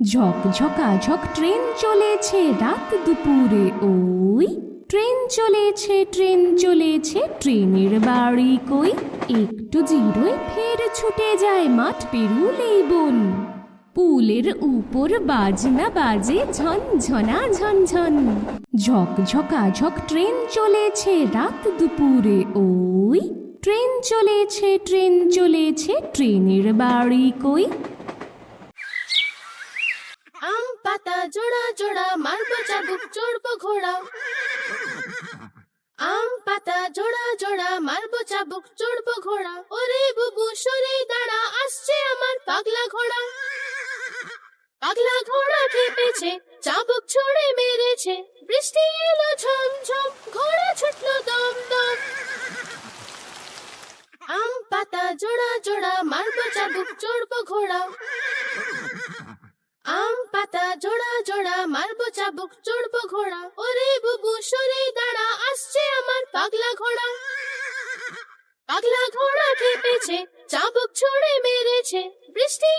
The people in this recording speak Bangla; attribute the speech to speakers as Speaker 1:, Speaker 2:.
Speaker 1: ঝকঝকা ঝক ট্রেন চলেছে রাত দুপুরে। ওই ট্রেন চলেছে ট্রেন চলেছে, ট্রেনের বাড়ি কই? একটু জিরোয় ফের ছুটে যায় মাঠ পেরুলেই বন। পুলের উপর বাজনা বাজে ঝনঝনা ঝনঝন। ঝকঝকা ঝক ট্রেন চলেছে রাত দুপুরে। ওই ট্রেন চলেছে ট্রেন চলেছে, ট্রেনের বাড়ি কই
Speaker 2: আম পাতা জোড়া জোড়া মারবো চাবুক, চড়বো ঘোড়া। আম পাতা জোড়া জোড়া মারবো চাবুক, চড়বো ঘোড়া। ওরে বুবু, সরে দাঁড়া, আসছে আমার পাগলা ঘোড়া। পাগলা ঘোড়া খেপেছে, চাবুক ছুড়ে মেরেছে। বৃষ্টি এলো ঝমঝম, ঘোড়া ছুটলো দম দম। আম পাতা জোড়া জোড়া মারবো চাবুক, চড়বো ঘোড়া। জোড়া জোড়া মারবো চাবুক, চড়বো ঘোড়া। ওরে বুবু, সরে দাঁড়া, আসছে আমার পাগলা ঘোড়া। পাগলা ঘোড়া খেপেছে, চাবুক ছড়ে মেরেছে, বৃষ্টি